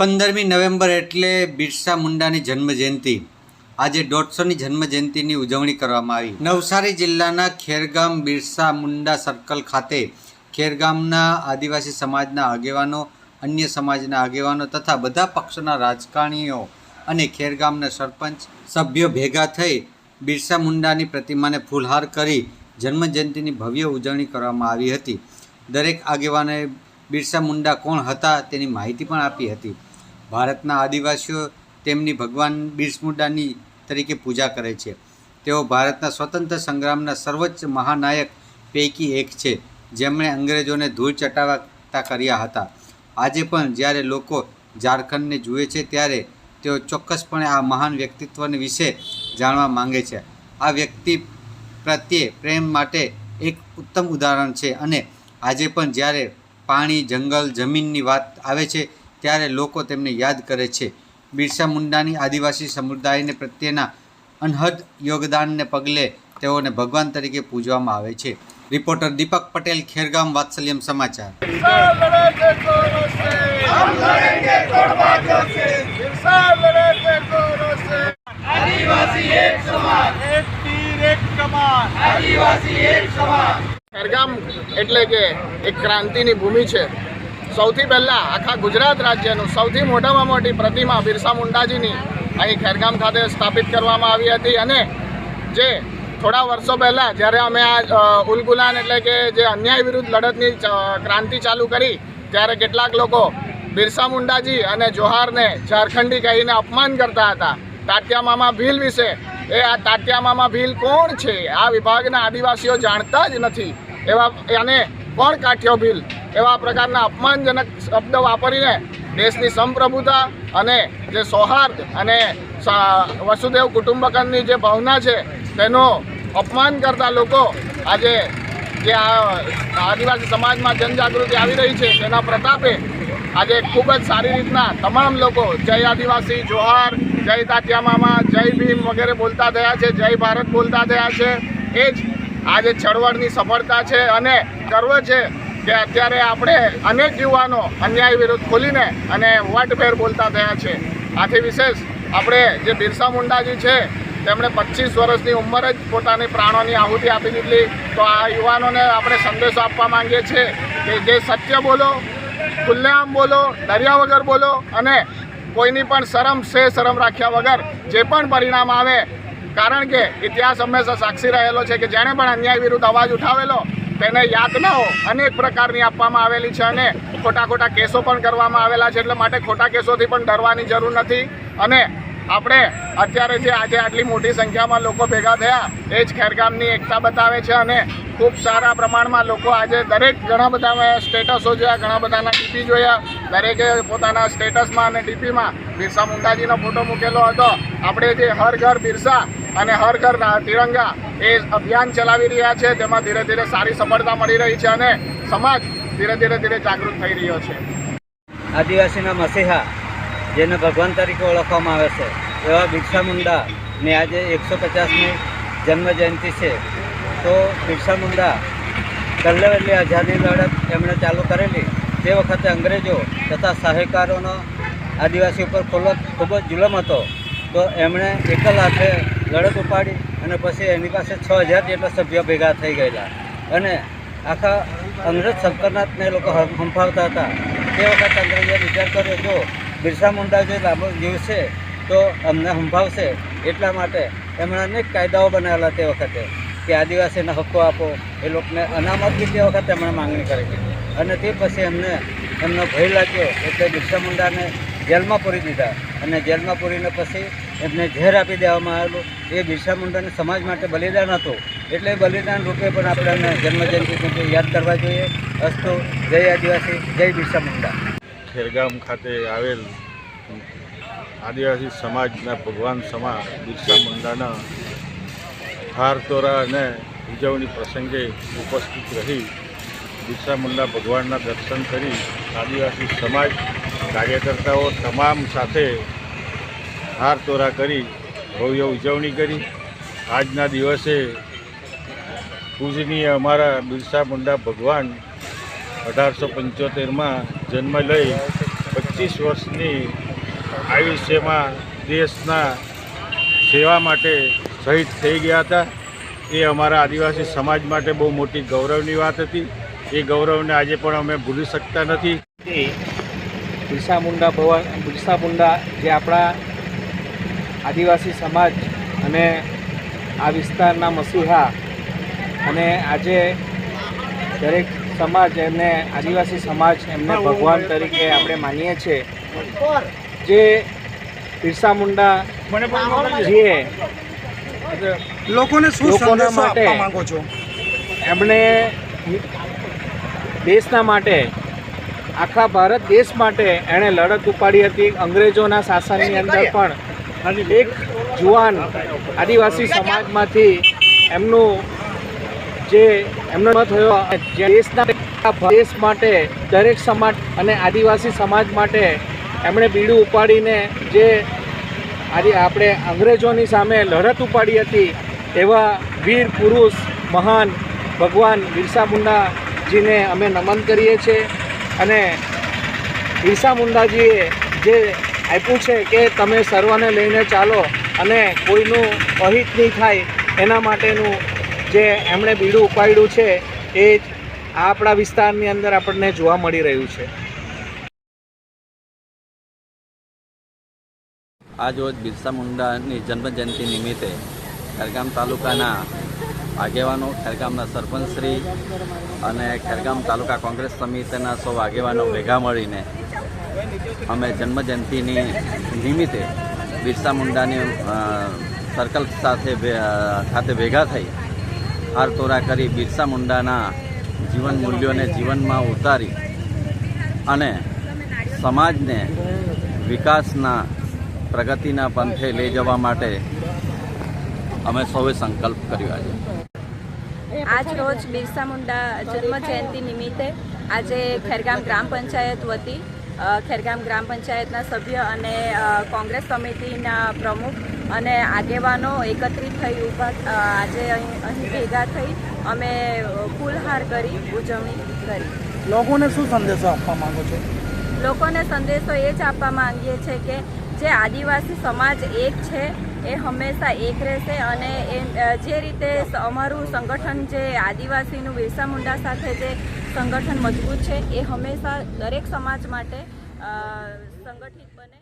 પંદરમી નવેમ્બર એટલે બિરસા મુંડાની જન્મજયંતિ. આજે દોઢસોની જન્મજયંતિની ઉજવણી કરવામાં આવી. નવસારી જિલ્લાના ખેરગામ બિરસા મુંડા સર્કલ ખાતે ખેરગામના આદિવાસી સમાજના આગેવાનો, અન્ય સમાજના આગેવાનો તથા બધા પક્ષોના રાજકારણીઓ અને ખેરગામના સરપંચ સભ્યો ભેગા થઈ બિરસા મુંડાની પ્રતિમાને ફૂલહાર કરી જન્મજયંતિની ભવ્ય ઉજવણી કરવામાં આવી હતી. દરેક આગેવાનોએ બિરસા મુંડા કોણ હતા તેની માહિતી પણ આપી હતી. ભારતના આદિવાસીઓ તેમની ભગવાન બિરસમુંડાની તરીકે પૂજા કરે છે. તેઓ ભારતના સ્વતંત્ર સંગ્રામના સર્વોચ્ચ મહાનાયક પૈકી એક છે. જેમણે અંગ્રેજોને ધૂળ ચટાવતા કર્યા હતા. આજે પણ જ્યારે લોકો ઝારખંડને જુએ છે ત્યારે તેઓ ચોક્કસપણે આ મહાન વ્યક્તિત્વને વિશે જાણવા માંગે છે. આ વ્યક્તિ પ્રત્યે પ્રેમ માટે એક ઉત્તમ ઉદાહરણ છે અને આજે પણ જ્યારે પાણી, જંગલ, જમીનની વાત આવે છે ત્યારે લોકો તેમને યાદ કરે છે. બિરસા મુંડાની આદિવાસી સમુદાયને પ્રત્યેના અનહદ યોગદાનને પગલે તેઓને ભગવાન તરીકે પૂજવામાં આવે છે. રિપોર્ટર દીપક પટેલ ખેરગામ વાત્સલ્યમ સમાચાર. ખેરગામ એટલે કે એક ક્રાંતિની ભૂમિ છે. સૌથી પહેલાં આખા ગુજરાત રાજ્યનું સૌથી મોટામાં મોટી પ્રતિમા બિરસા મુંડાજીની અહીં ખેરગામ ખાતે સ્થાપિત કરવામાં આવી હતી અને જે થોડા વર્ષો પહેલાં જ્યારે અમે આ ઉલગુલાન એટલે કે જે અન્યાય વિરુદ્ધ લડતની ક્રાંતિ ચાલુ કરી, ત્યારે કેટલાક લોકો બિરસા મુંડાજી અને જોહારને ઝારખંડી કહીને અપમાન કરતા હતા. તાત્યા ભીલ વિશે. એ આ તાત્યા ભીલ કોણ છે? આ વિભાગના આદિવાસીઓ જાણતા જ નથી. એવા, અને કોણ કાઠ્યો ભીલ? એવા પ્રકારના અપમાનજનક શબ્દ વાપરીને દેશની સંપ્રભુતા અને જે સૌહાર્દ અને વસુદેવ કુટુંબકમની જે ભાવના છે, તેનો અપમાન કરતા લોકો આજે જે આદિવાસી સમાજમાં જનજાગૃતિ આવી રહી છે, તેના પ્રતાપે આજે ખૂબ જ સારી રીતના તમામ લોકો જય આદિવાસી, જોહાર, જય તાત્યા મામા, જય ભીમ વગેરે બોલતા થયા છે, જય ભારત બોલતા થયા છે. એ જ આજે ચળવળની સફળતા છે અને ગર્વ છે કે અત્યારે આપણે અનેક યુવાનો અન્યાય વિરુદ્ધ ખોલીને અને વટભેર બોલતા થયા છે. આથી વિશેષ આપણે જે બિરસા મુંડાજી છે, તેમણે પચીસ વર્ષની ઉંમર જ પોતાની પ્રાણોની આહુતિ આપી દીધી તો આ યુવાનોને આપણે સંદેશો આપવા માંગીએ છીએ કે જે સત્ય બોલો, ખુલ્લેઆમ બોલો, ડર્યા વગર બોલો અને કોઈની પણ શરમ સે શરમ રાખ્યા વગર જે પણ પરિણામ આવે, કારણ કે ઇતિહાસ હંમેશા સાક્ષી રહેલો છે કે જેણે પણ અન્યાય વિરુદ્ધ અવાજ ઉઠાવેલો તેને યાતનાઓ અનેક પ્રકારની આપવામાં આવેલી છે અને ખોટા ખોટા કેસો પણ કરવામાં આવેલા છે. એટલે માટે ખોટા કેસોથી પણ ડરવાની જરૂર નથી. અને આપણે અત્યારે જે આજે આટલી મોટી સંખ્યામાં લોકો ભેગા થયા, એ જ ખેરગામની એકતા બતાવે છે અને ખૂબ સારા પ્રમાણમાં લોકો આજે દરેક ઘણા બધા સ્ટેટસો જોયા, ઘણા બધાના ડીપી જોયા. દરેકે પોતાના સ્ટેટસમાં અને ડીપીમાં બિરસા મુંડાજીનો ફોટો મૂકેલો હતો. આપણે જે હર ઘર બિરસા અને હર ઘર તિરંગા એ અભિયાન ચલાવી રહ્યા છે, તેમાં ધીરે ધીરે સારી સફળતા મળી રહી છે અને સમાજ ધીરે ધીરે ધીરે જાગૃત થઈ રહ્યો છે. આદિવાસીના મસીહા, જેને ભગવાન તરીકે ઓળખવામાં આવે છે, એવા બિરસા મુંડાની આજે એકસો પચાસમી જન્મજયંતિ છે. તો બિરસા મુંડા પહેલે વહેલી આઝાદી લડત એમણે ચાલુ કરેલી. તે વખતે અંગ્રેજો તથા સાહેકારોનો આદિવાસી ઉપર ખૂબ ખૂબ જ જુલમ હતો. તો એમણે એકલ હાથે લડત ઉપાડી અને પછી એની પાસે છ હજાર જેટલા સભ્યો ભેગા થઈ ગયેલા. અને આખા અંગ્રેજ એ લોકો હંફાવતા હતા. તે વખતે અંગ્રેજોએ વિચાર કર્યો, જો બિરસા મુંડા જે લાંબો જીવશે તો અમને હંફાવશે એટલા માટે એમણે અનેક કાયદાઓ બનાવેલા તે વખતે. કે આદિવાસીને હક્કો આપો, એ લોકોને અનામત તે વખતે એમણે માંગણી કરેલી અને તે પછી એમને, એમનો ભય લાગ્યો, એટલે બિરસા મુંડાને જેલમાં પૂરી દીધા. અને જેલમાં પૂરીને પછી એમને ઝેર આપી દેવામાં આવેલું. એ બિરસા મુંડાને સમાજ માટે બલિદાન હતું. એટલે બલિદાન રૂપે પણ આપણે એમને જન્મજયંતિ યાદ કરવા જોઈએ. અસ્તુ, જય આદિવાસી, જય બિરસા મુંડા. ખેરગામ ખાતે આવેલ આદિવાસી સમાજના ભગવાન સમા બિરસા મુંડાના હારતોરા અને ઉજવણી પ્રસંગે ઉપસ્થિત રહી બિરસા મુંડા ભગવાનના દર્શન કરી આદિવાસી સમાજ, કાર્યકર્તાઓ તમામ સાથે હારતોરા કરી ભવ્ય ઉજવણી કરી. આજના દિવસે પૂજનીય અમારા બિરસા મુંડા ભગવાન અઢારસો પંચોતેરમાં જન્મ લઈ પચીસ વર્ષની આયુષ્યમાં દેશના સેવા માટે શહીદ થઈ ગયા હતા. એ અમારા આદિવાસી સમાજ માટે બહુ મોટી ગૌરવની વાત હતી. એ ગૌરવને આજે પણ અમે ભૂલી શકતા નથી. બિરસા મુંડા ભવન બિરસા મુંડા જે આપણા આદિવાસી સમાજ અને આ વિસ્તારના મસીહા અને આજે દરેક સમાજ એમને આદિવાસી સમાજ એમને ભગવાન તરીકે આપણે માનીએ છીએ. જે બિરસા મુંડા જીએ લોકોને શું લોકોના સંદેશો માટે આપવા માંગો છો? એમણે દેશના માટે આખા ભારત દેશ માટે એણે લડત ઉપાડી હતી. અંગ્રેજોના શાસનની અંદર પણ એક જુવાન આદિવાસી સમાજમાંથી એમનું જે એમનો થયો જે દેશના દેશ માટે દરેક સમાજ અને આદિવાસી સમાજ માટે એમણે બીડું ઉપાડીને જે આજે આપણે અંગ્રેજોની સામે લડત ઉપાડી હતી એવા વીર પુરુષ મહાન ભગવાન બિરસા મુંડાજીને અમે નમન કરીએ છીએ. અને બિરસા મુંડાજીએ જે આપ્યું છે કે તમે સર્વને લઈને ચાલો અને કોઈનું અહિત નહીં થાય એના માટેનું જે એમણે બીડું ઉપાડ્યું છે એ જ આપણા વિસ્તારની અંદર આપણને જોવા મળી રહ્યું છે. આજ રોજ બિરસા મુંડાની જન્મજયંતિ નિમિત્તે ખેરગામ તાલુકાના આગેવાનો, ખેરગામના સરપંચશ્રી અને ખેરગામ તાલુકા કોંગ્રેસ સમિતિના સૌ આગેવાનો ભેગા મળીને અમે જન્મજયંતિની નિમિત્તે બિરસા મુંડાની સર્કલ સાથે ખાતે ભેગા થઈ હારતોરા કરી બિરસા મુંડાના જીવન મૂલ્યોને જીવનમાં ઉતારી અને સમાજને વિકાસના પ્રગતિના પંથે લઈ જવા માટે અમે સૌએ સંકલ્પ કર્યો આજે. આજ રોજ બિરસા મુંડા જન્મ જયંતિ નિમિત્તે આજે ખેરગામ ગ્રામ પંચાયત વતી ખેરગામ ગ્રામ પંચાયતના સભ્ય અને કોંગ્રેસ સમિતિના પ્રમુખ અને આગેવાનો એકત્રિત થઈ ઊભા આજે અહીં અહીં ભેગા થઈ અમે ફૂલહાર કરી ઉજવણી કરી. લોકોને શું સંદેશો આપવા માંગો છો? લોકોને સંદેશો એ જ આપવા માંગીએ છીએ કે જે આદિવાસી સમાજ એક છે, એ હંમેશા એક રહેશે અને એ જે રીતે અમારું સંગઠન જે આદિવાસીનું બિરસા મુંડા સાથે જે સંગઠન મજબૂત છે, એ હંમેશા દરેક સમાજ માટે સંગઠિત બને.